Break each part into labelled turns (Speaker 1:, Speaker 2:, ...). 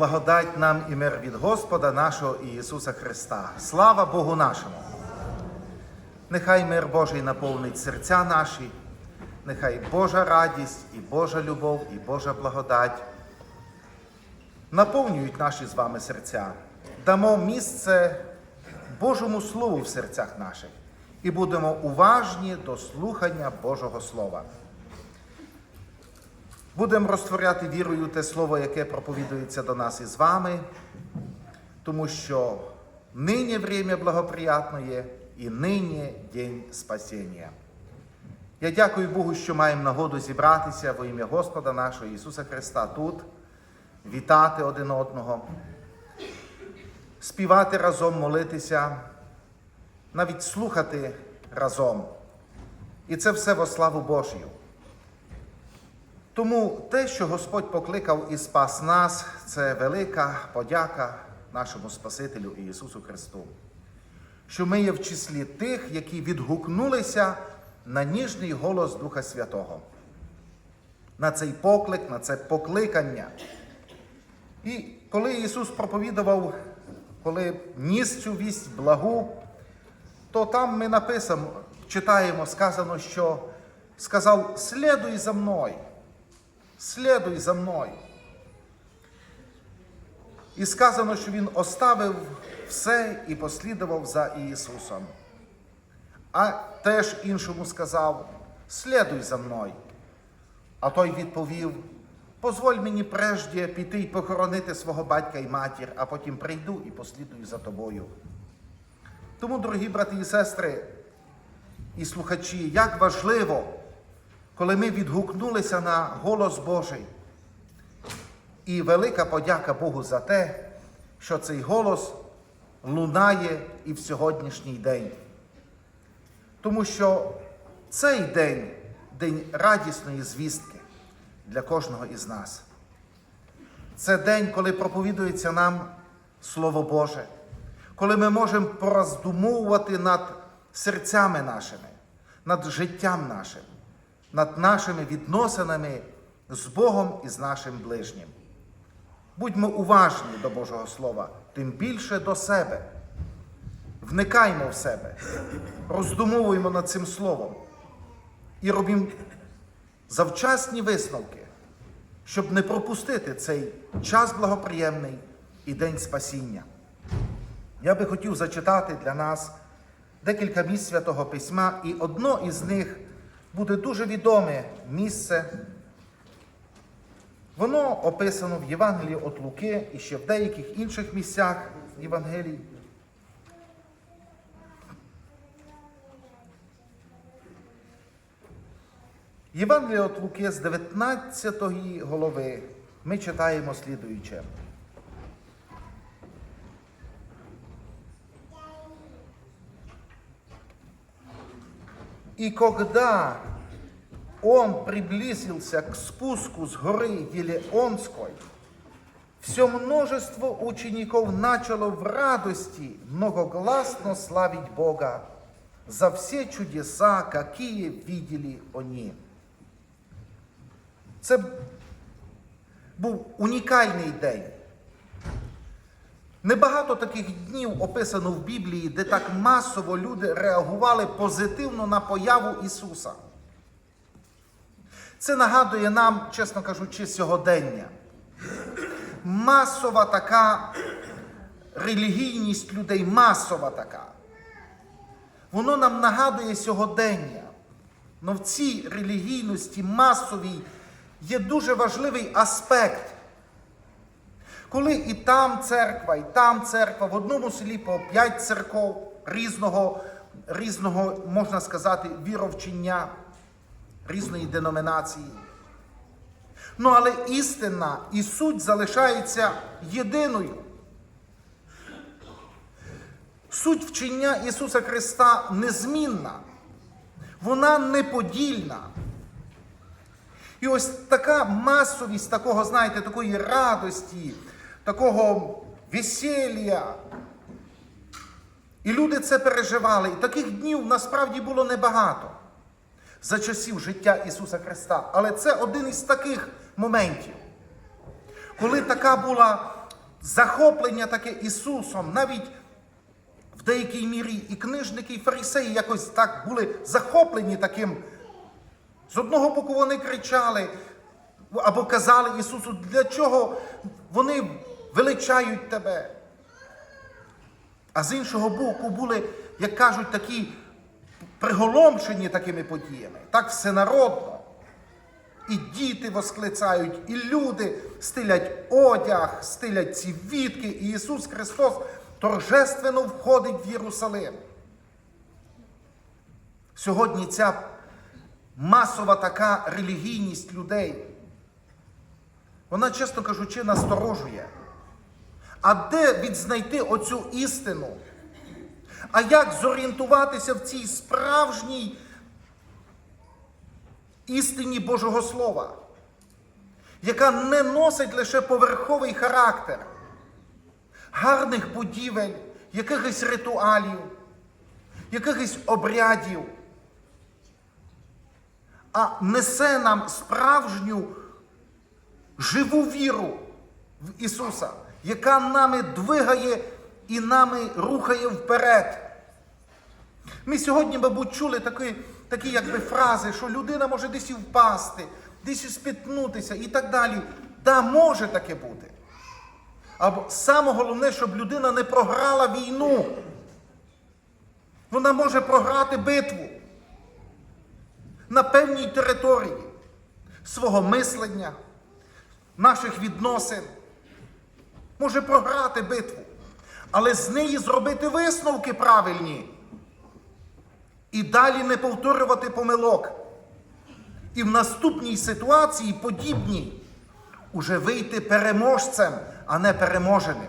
Speaker 1: Благодать нам і мир від Господа нашого Ісуса Христа. Слава Богу нашому! Нехай мир Божий наповнить серця наші, нехай Божа радість і Божа любов, і Божа благодать наповнюють наші з вами серця. Дамо місце Божому Слову в серцях наших і будемо уважні до слухання Божого Слова. Будемо розтворяти вірою те слово, яке проповідується до нас із вами, тому що нині время благоприятне і нині день спасіння. Я дякую Богу, що маємо нагоду зібратися во ім'я Господа нашого Ісуса Христа тут, вітати один одного, співати разом, молитися, навіть слухати разом. І це все во славу Божію. Тому те, що Господь покликав і спас нас, це велика подяка нашому Спасителю Ісусу Христу, що ми є в числі тих, які відгукнулися на ніжний голос Духа Святого, на цей поклик, на це покликання. І коли Ісус проповідував, коли ніс цю вість благу, то там ми написано, читаємо, сказано, що сказав, слідуй за мною. Слідуй за мною. І сказано, що Він оставив все і послідував за Ісусом. А теж іншому сказав: слідуй за мною. А той відповів: Позволь мені прежде піти й похоронити свого батька і матір, а потім прийду і послідую за тобою. Тому, дорогі брати і сестри і слухачі, як важливо коли ми відгукнулися на голос Божий. І велика подяка Богу за те, що цей голос лунає і в сьогоднішній день. Тому що цей день день радісної звістки для кожного із нас. Це день, коли проповідується нам Слово Боже, коли ми можемо пороздумовувати над серцями нашими, над життям нашим над нашими відносинами з Богом і з нашим ближнім. Будьмо уважні до Божого Слова, тим більше до себе. Вникаймо в себе, роздумовуємо над цим словом і робимо завчасні висновки, щоб не пропустити цей час благоприємний і день спасіння. Я би хотів зачитати для нас декілька місць святого письма, і одно із них буде дуже відоме місце. Воно описано в Євангелії від Луки і ще в деяких інших місцях Євангелій. Євангелія від Луки з 19 голови ми читаємо слідуюче. И когда он приблизился к спуску с горы Елеонской, все множество учеников начало в радости многогласно славить Бога за все чудеса, какие видели они. Це був унікальний день. Небагато таких днів описано в Біблії, де так масово люди реагували позитивно на появу Ісуса. Це нагадує нам, чесно кажучи, сьогодення. Масова така релігійність людей, масова така. Воно нам нагадує сьогодення. Но в цій релігійності масовій є дуже важливий аспект. Коли і там церква, і там церква, в одному селі по п'ять церков різного, різного, можна сказати, віровчення, різної деномінації. Ну, але істина і суть залишається єдиною. Суть вчення Ісуса Христа незмінна, вона неподільна. І ось така масовість такого, знаєте, такої радості, такого весілля. І люди це переживали. І таких днів насправді було небагато за часів життя Ісуса Христа. Але це один із таких моментів, коли така була захоплення таке Ісусом, навіть в деякій мірі і книжники, і фарисеї якось так були захоплені таким. З одного боку вони кричали або казали Ісусу, для чого вони величають тебе. А з іншого боку були, як кажуть, такі приголомшені такими подіями. Так всенародно. І діти восклицають, і люди стилять одяг, стилять ці вітки, і Ісус Христос торжественно входить в Єрусалим. Сьогодні ця масова така релігійність людей, вона, чесно кажучи, насторожує. А де відзнайти оцю істину? А як зорієнтуватися в цій справжній істині Божого Слова, яка не носить лише поверховий характер гарних будівель, якихось ритуалів, якихось обрядів, а несе нам справжню живу віру в Ісуса, яка нами двигає і нами рухає вперед. Ми сьогодні, мабуть, чули такі, такі якби фрази, що людина може десь і впасти, десь і спітнутися і так далі. Да, може таке бути. Або саме головне, щоб людина не програла війну. Вона може програти битву на певній території свого мислення, наших відносин. Може програти битву, але з неї зробити висновки правильні. І далі не повторювати помилок. І в наступній ситуації подібній уже вийти переможцем, а не переможеним.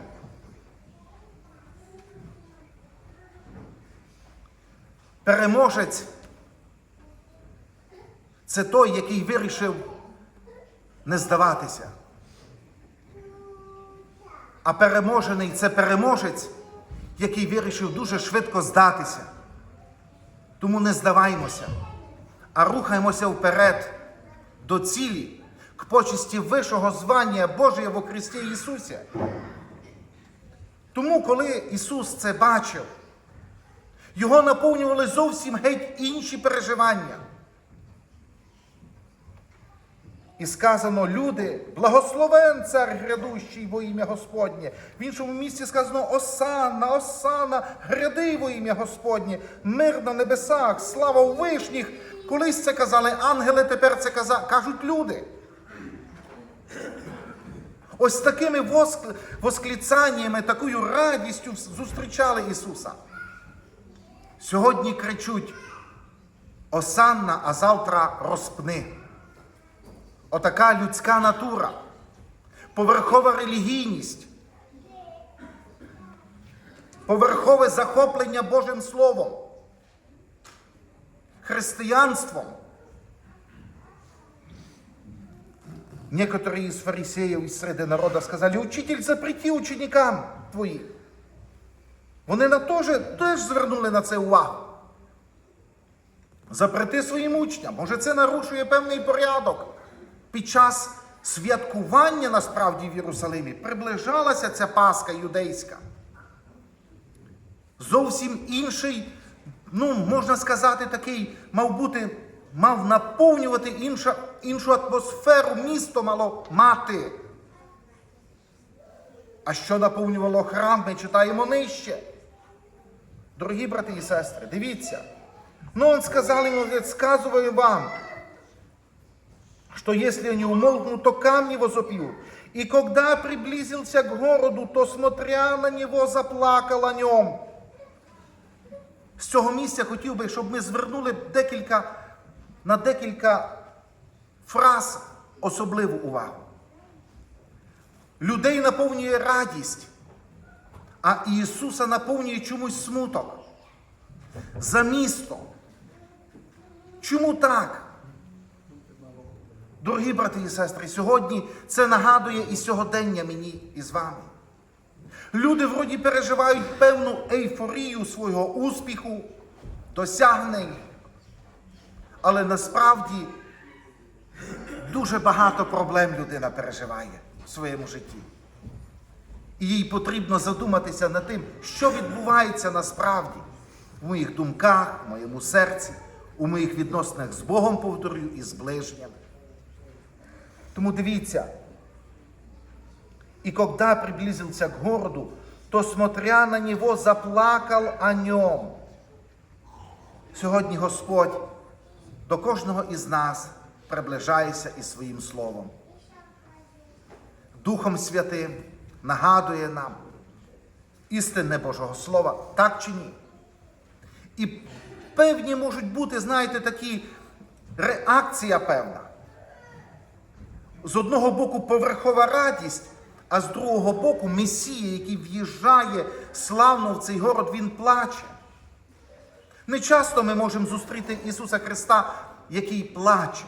Speaker 1: Переможець це той, який вирішив не здаватися. А переможений це переможець, який вирішив дуже швидко здатися. Тому не здаваймося, а рухаємося вперед до цілі, к почесті вищого звання Божия во Христі Ісусі. Тому, коли Ісус це бачив, його наповнювали зовсім геть інші переживання. І сказано, люди, благословен цар грядущий во ім'я Господнє. В іншому місці сказано Осанна, Осанна, гряди во ім'я Господнє, мир на небесах, слава у вишніх. Колись це казали ангели, тепер це кажуть люди. Ось такими воск... восклицаннями, такою радістю зустрічали Ісуса. Сьогодні кричуть Осанна, а завтра розпни. Отака людська натура, поверхова релігійність, поверхове захоплення Божим Словом, християнством. Некоторые из фарисеїв із среди народа сказали, учитель, запрети ученикам твоїм. Вони на теж, теж звернули на це увагу. Запрети своїм учням. Може, це нарушує певний порядок. Під час святкування насправді в Єрусалимі приближалася ця Пасха юдейська. Зовсім інший, ну, можна сказати, такий, мав бути, мав наповнювати інша, іншу атмосферу, місто мало мати. А що наповнювало храм, ми читаємо нижче. Дорогі брати і сестри, дивіться. Ну, он сказал ему, говорит, вам, что если они умолкнут, то камни возопьют. И когда приблизился к городу, то, смотря на него, заплакал о нем. З цього місця хотів би, щоб ми звернули декілька, на декілька фраз особливу увагу. Людей наповнює радість, а Ісуса наповнює чомусь смуток. За місто. Чому так? Дорогі брати і сестри, сьогодні це нагадує і сьогодення мені і з вами. Люди вроді переживають певну ейфорію свого успіху, досягнень, але насправді дуже багато проблем людина переживає в своєму житті. І їй потрібно задуматися над тим, що відбувається насправді в моїх думках, в моєму серці, у моїх відносинах з Богом, повторюю, і з ближнім. Тому дивіться, и когда приблизился к городу, то, смотря на него, заплакал о нем. Сьогодні Господь до кожного із нас приближається із своїм словом. Духом Святим нагадує нам істинне Божого Слова, так чи ні? І певні можуть бути, знаєте, такі реакція певна. З одного боку поверхова радість, а з другого боку Месія, який в'їжджає славно в цей город, він плаче. Не часто ми можемо зустріти Ісуса Христа, який плаче.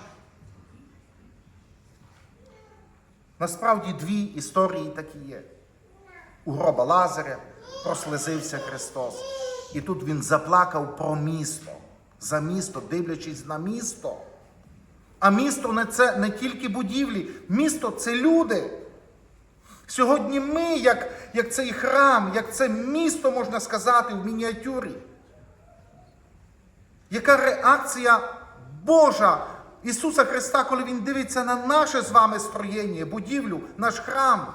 Speaker 1: Насправді дві історії такі є. У гроба Лазаря прослезився Христос. І тут Він заплакав про місто, за місто, дивлячись на місто. А місто не це не тільки будівлі, місто це люди. Сьогодні ми, як, як цей храм, як це місто, можна сказати, в мініатюрі. Яка реакція Божа Ісуса Христа, коли Він дивиться на наше з вами строєння, будівлю, наш храм,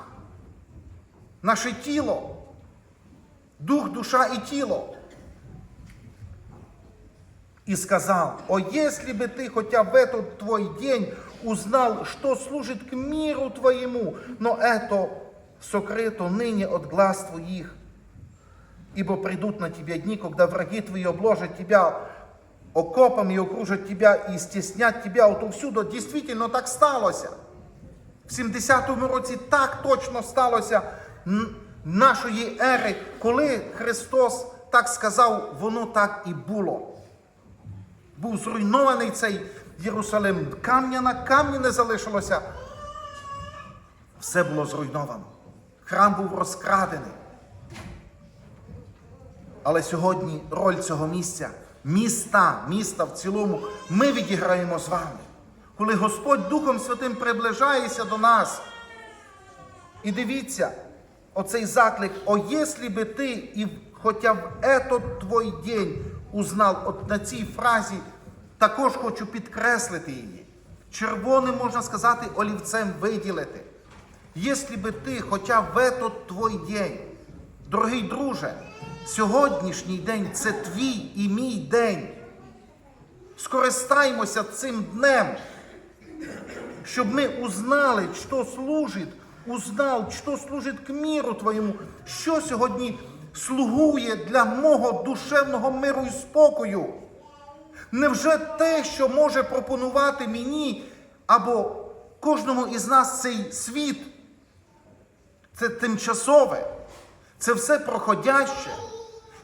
Speaker 1: наше тіло, дух, душа і тіло И сказал, о, если бы ты хотя в этот твой день узнал, что служит к миру твоему, но это сокрыто ныне от глаз твоих. Ибо придут на тебя дни, когда враги твои обложат тебя окопами и окружат тебя и стеснят тебя отовсюду. Дійсно так сталося. В 70-му році так точно сталося н- нашої ери, коли Христос так сказав, воно так і було. Був зруйнований цей Єрусалим. Камня на камні не залишилося. Все було зруйновано. Храм був розкрадений. Але сьогодні роль цього місця, міста, міста в цілому, ми відіграємо з вами. Коли Господь Духом Святим приближається до нас. І дивіться, оцей заклик, о, якщо би ти і хоча б этот твой день узнав, от на цій фразі також хочу підкреслити її. Червоним, можна сказати, олівцем виділити. Якщо би ти хоча в этот твой день, дорогий друже, сьогоднішній день це твій і мій день. Скористаймося цим днем, щоб ми узнали, що служить, узнав, що служить к міру твоєму, що сьогодні слугує для мого душевного миру і спокою. Невже те, що може пропонувати мені або кожному із нас цей світ, це тимчасове, це все проходяще,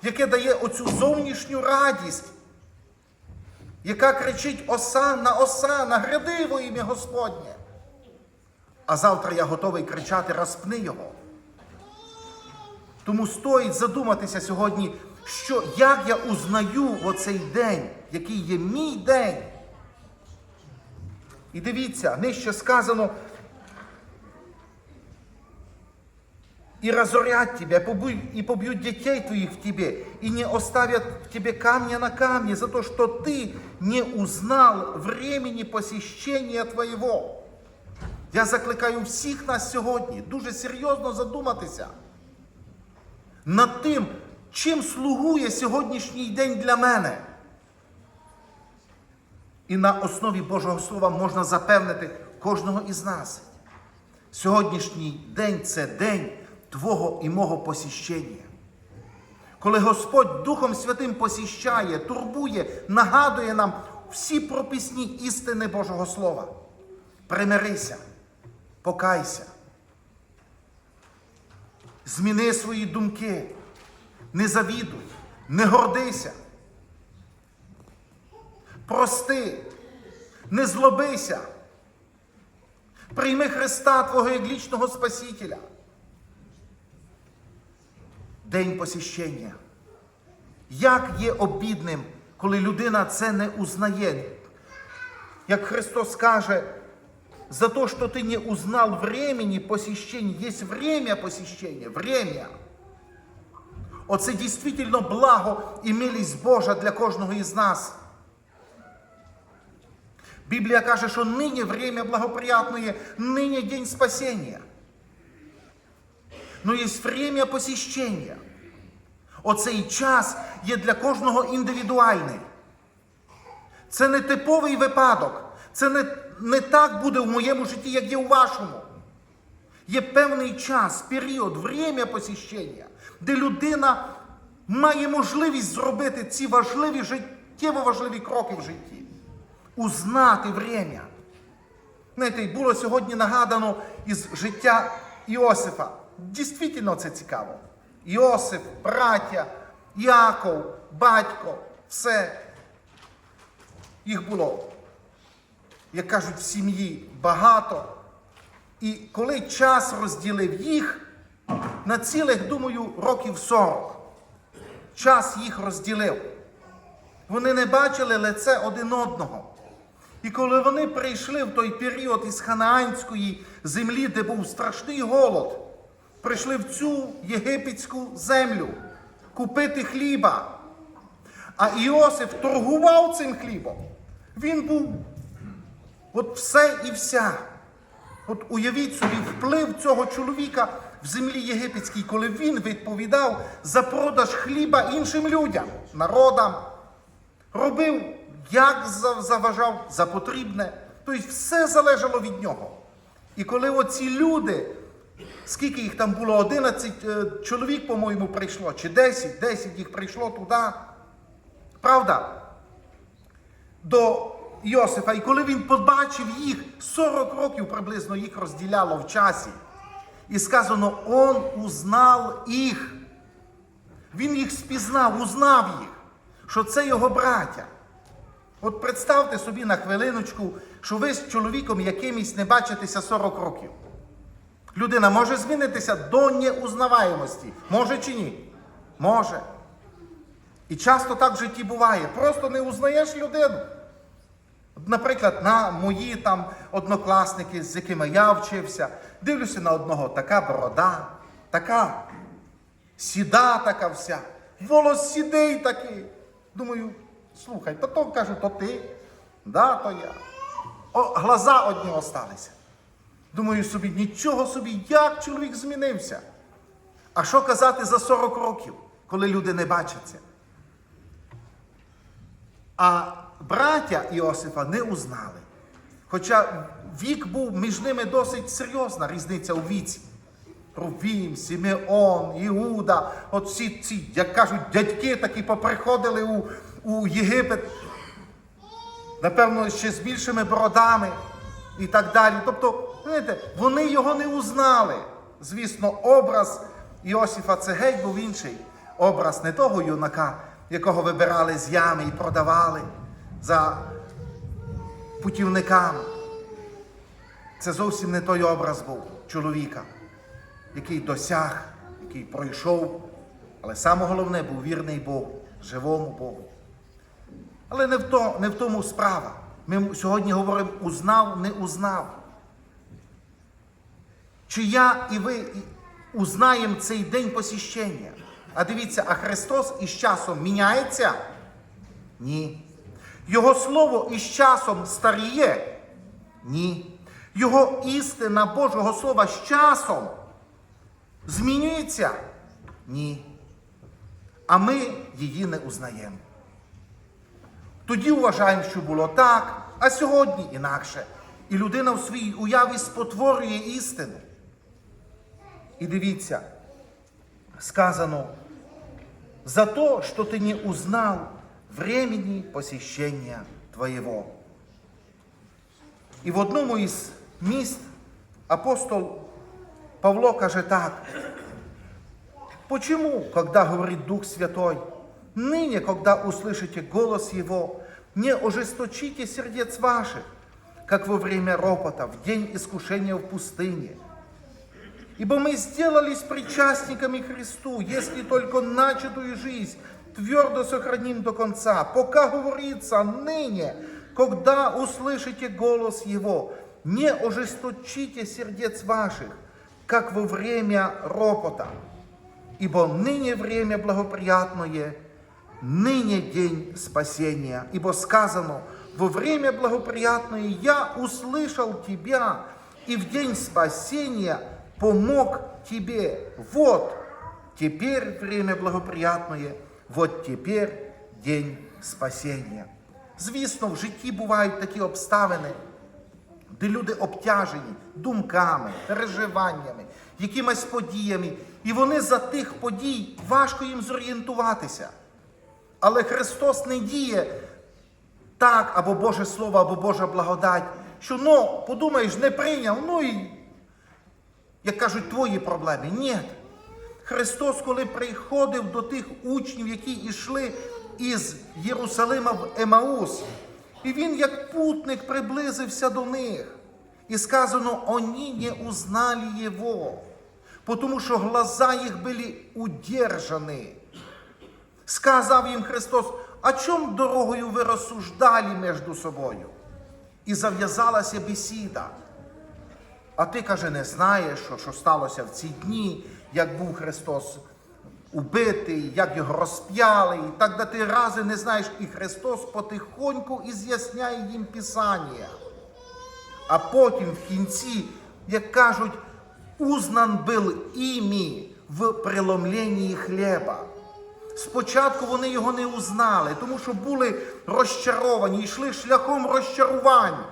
Speaker 1: яке дає оцю зовнішню радість, яка кричить Осанна, Осанна, гряди во ім'я Господнє. А завтра я готовий кричати розпни його. Тому стоїть задуматися сьогодні, що як я узнаю оцей день, який є мій день. І дивіться, нижче сказано. И разорят тебя, и побьют детей твоих в тебе, и не оставят в тебе камня на камне за то, что ты не узнал времени посещения твоего. Я закликаю всіх нас сьогодні дуже серйозно задуматися над тим, чим слугує сьогоднішній день для мене. І на основі Божого Слова можна запевнити кожного із нас. Сьогоднішній день це день Твого і мого посіщення. Коли Господь Духом Святим посіщає, турбує, нагадує нам всі прописні істини Божого Слова. Примирися, покайся. Зміни свої думки, не завідуй, не гордися. Прости, не злобися. Прийми Христа Твого як лічного Спасителя. День посіщення. Як є обідним, коли людина це не узнає? Як Христос каже, за то, что ты не узнал времени посещения. Есть время посещения, время. Оце дійсно благо і милість Божа для кожного із нас. Біблія каже, що нині время благоприятное, нині день спасения. Но є время посещення. Оцей час є для кожного індивідуальний. Це не типовий випадок. Це не, не так буде в моєму житті, як є у вашому. Є певний час, період, время посіщення, де людина має можливість зробити ці важливі життєво важливі кроки в житті. Узнати время. Знаєте, було сьогодні нагадано із життя Іосифа. Дійсно це цікаво. Іосиф, браття, Яков, батько, все. Їх було, як кажуть, в сім'ї багато. І коли час розділив їх на цілих, думаю, років 40, час їх розділив. Вони не бачили лице один одного. І коли вони прийшли в той період із ханаанської землі, де був страшний голод, прийшли в цю єгипетську землю купити хліба. А Іосиф торгував цим хлібом. Він був от все і вся. От уявіть собі вплив цього чоловіка в землі єгипетській, коли він відповідав за продаж хліба іншим людям, народам, робив, як заважав за потрібне. Тобто все залежало від нього. І коли оці люди, скільки їх там було, 11 е, чоловік, по-моєму, прийшло, чи 10, 10 їх прийшло туди. Правда? До Йосифа. І коли він побачив їх, 40 років приблизно їх розділяло в часі. І сказано, он узнав їх. Він їх спізнав, узнав їх, що це його браття. От представте собі на хвилиночку, що ви з чоловіком якимось не бачитеся 40 років. Людина може змінитися до неузнаваємості. Може чи ні? Може. І часто так в житті буває. Просто не узнаєш людину. Наприклад, на мої там однокласники, з якими я вчився, дивлюся на одного така борода, така сіда така вся, волос сідий такий. Думаю, слухай, то то кажу, то ти, да, то я. О, глаза одні осталися. Думаю собі, нічого собі, як чоловік змінився. А що казати за 40 років, коли люди не бачаться? А браття Іосифа не узнали. Хоча вік був між ними досить серйозна різниця у віці. Рувім, Сімеон, Іуда, от всі ці, як кажуть, дядьки такі поприходили у, у Єгипет, напевно, ще з більшими бородами і так далі. Тобто, знаєте, вони його не узнали. Звісно, образ Іосифа це геть був інший. Образ не того юнака, якого вибирали з ями і продавали за путівниками. Це зовсім не той образ був чоловіка, який досяг, який пройшов, але саме головне був вірний Богу, живому Богу. Але не в, то, не в тому справа. Ми сьогодні говоримо узнав, не узнав. Чи я і ви узнаємо цей день посіщення? А дивіться, а Христос із часом міняється? Ні. Його слово із часом старіє? Ні. Його істина Божого Слова з часом змінюється? Ні. А ми її не узнаємо. Тоді вважаємо, що було так, а сьогодні інакше. І людина в своїй уяві спотворює істину. І дивіться, сказано, за то, что ты не узнал времени посещения твоего. І в одному із міст апостол Павло каже так. Почему, когда говорит Дух Святой, ныне, когда услышите голос Его, не ожесточите сердец ваших, как во время ропота, в день искушения в пустыне? Ибо мы сделались причастниками Христу, если только начатую жизнь твердо сохраним до конца, пока говорится ныне, когда услышите голос Его, не ожесточите сердец ваших, как во время ропота, ибо ныне время благоприятное, ныне день спасения. Ибо сказано, во время благоприятное я услышал тебя, и в день спасения помог тебе. Вот, теперь время благоприятное, вот теперь день спасения. Звісно, в житті бувають такі обставини, де люди обтяжені думками, переживаннями, якимись подіями, і вони за тих подій важко їм зорієнтуватися. Але Христос не діє так, або Боже Слово, або Божа благодать, що ну, подумаєш, не прийняв, ну і, як кажуть, твої проблеми. Ні. Христос, коли приходив до тих учнів, які йшли із Єрусалима в Емаус, і він, як путник, приблизився до них. І сказано, они не узнали Его, потому що глаза їх були удержані. Сказав їм Христос, о чому дорогою ви розсуждали між собою? І зав'язалася бесіда. А ти, каже, не знаєш, що, що сталося в ці дні, як був Христос убитий, як його розп'яли, і так да ти рази не знаєш, і Христос потихоньку і з'ясняє їм Писання. А потім в кінці, як кажуть, узнан був імі в преломленні хліба. Спочатку вони його не узнали, тому що були розчаровані, йшли шляхом розчарувань.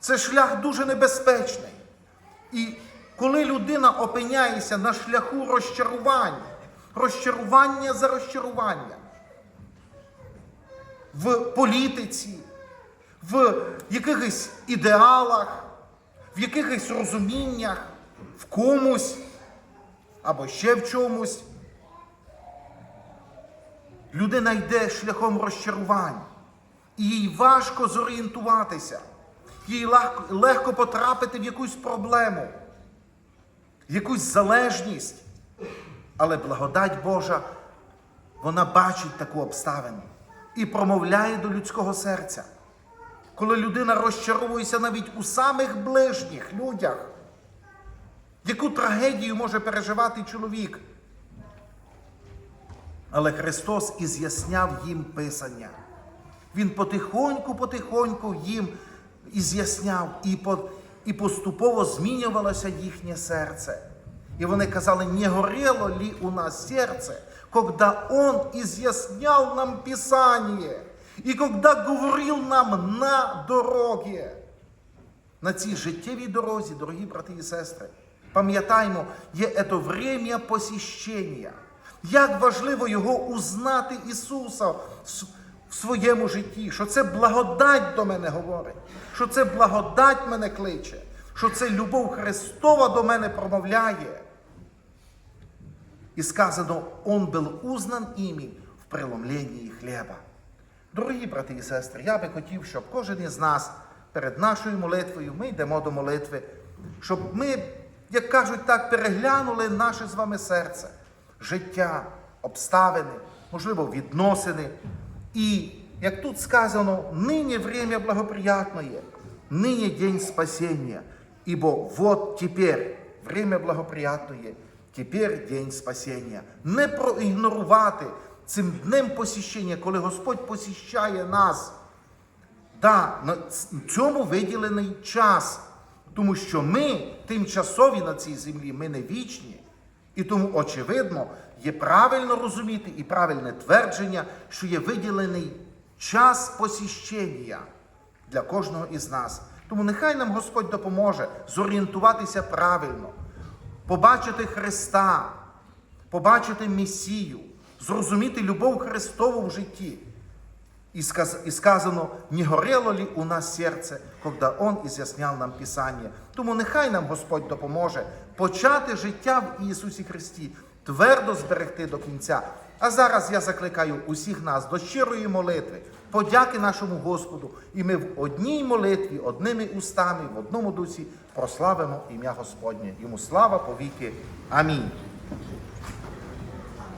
Speaker 1: Це шлях дуже небезпечний. І коли людина опиняється на шляху розчарувань, розчарування за розчарування в політиці, в якихось ідеалах, в якихось розуміннях, в комусь або ще в чомусь, людина йде шляхом розчарувань, і їй важко зорієнтуватися, їй легко, потрапити в якусь проблему, якусь залежність. Але благодать Божа, вона бачить таку обставину і промовляє до людського серця. Коли людина розчаровується навіть у самих ближніх людях, яку трагедію може переживати чоловік. Але Христос і з'ясняв їм Писання. Він потихоньку-потихоньку їм і з'ясняв, і, по, і поступово змінювалося їхнє серце. І вони казали, не горело ли у нас серце, когда Он изъяснял нам Писание, и когда говорил нам на дороге. На цій життєвій дорозі, дорогі брати і сестри, пам'ятаймо, є це время посіщення. Як важливо його узнати Ісуса в своєму житті, що це благодать до мене говорить, що це благодать мене кличе, що це любов Христова до мене промовляє. І сказано, Он був узнан імі в преломленні хліба. Дорогі брати і сестри, я би хотів, щоб кожен із нас перед нашою молитвою, ми йдемо до молитви, щоб ми, як кажуть так, переглянули наше з вами серце, життя, обставини, можливо, відносини. І, як тут сказано, нині время благоприятное, нині день спасения, ибо вот теперь время благоприятное, теперь день спасения. Не проігнорувати цим днем посіщення, коли Господь посіщає нас. Да, на цьому виділений час, тому що ми тимчасові на цій землі, ми не вічні. І тому, очевидно, є правильно розуміти і правильне твердження, що є виділений час посіщення для кожного із нас. Тому нехай нам Господь допоможе зорієнтуватися правильно, побачити Христа, побачити Месію, зрозуміти любов Христову в житті. И сказано, не горело ли у нас серце, когда Он из'ясняв нам Писання. Тому нехай нам Господь допоможе почати життя в Ісусі Христі, твердо зберегти до кінця. А зараз я закликаю усіх нас до щирої молитви, подяки нашому Господу, і ми в одній молитві, одними устами, в одному дусі прославимо ім'я Господнє. Йому слава повіки. Амінь.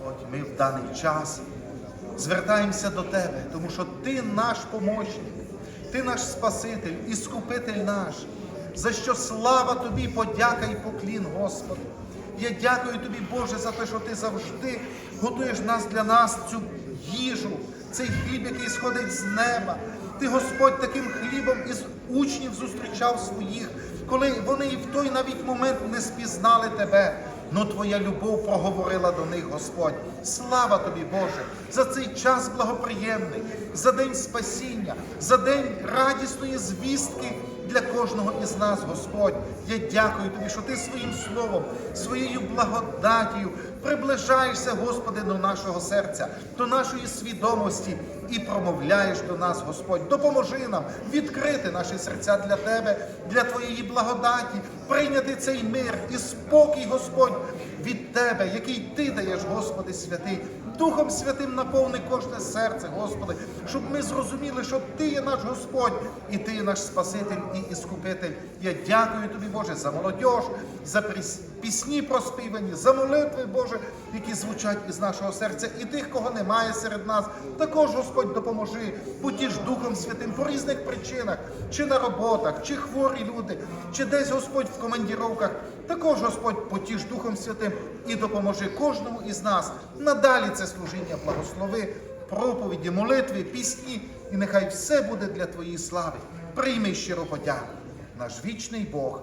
Speaker 1: От ми в даний час звертаємося до Тебе, тому що Ти наш помощник, Ти наш Спаситель і Скупитель наш, за що слава Тобі, подяка і поклін, Господи. Я дякую Тобі, Боже, за те, що Ти завжди готуєш нас для нас цю їжу, цей хліб, який сходить з неба. Ти, Господь, таким хлібом із учнів зустрічав своїх, коли вони і в той навіть момент не спізнали тебе. Но Твоя любов проговорила до них, Господь. Слава тобі, Боже, за цей час благоприємний, за день спасіння, за день радісної звістки для кожного із нас, Господь. Я дякую тобі, що ти своїм словом, своєю благодаттю приближаєшся, Господи, до нашого серця, до нашої свідомості і промовляєш до нас, Господь. Допоможи нам відкрити наші серця для Тебе, для Твоєї благодаті, прийняти цей мир і спокій, Господь, від Тебе, який Ти даєш, Господи, святий. Духом Святим наповни кожне серце, Господи, щоб ми зрозуміли, що Ти є наш Господь і Ти є наш Спаситель і Іскупитель. Я дякую Тобі, Боже, за молодь, за прис- пісні проспівані, за молитви, Боже, які звучать із нашого серця, і тих, кого немає серед нас. Також, Господь, допоможи, потіж Духом Святим по різних причинах, чи на роботах, чи хворі люди, чи десь Господь в командіровках. Також, Господь, потіж Духом Святим і допоможи кожному із нас надалі це служіння благослови, проповіді, молитви, пісні, і нехай все буде для Твоєї слави. Прийми щиро подяку, наш вічний Бог,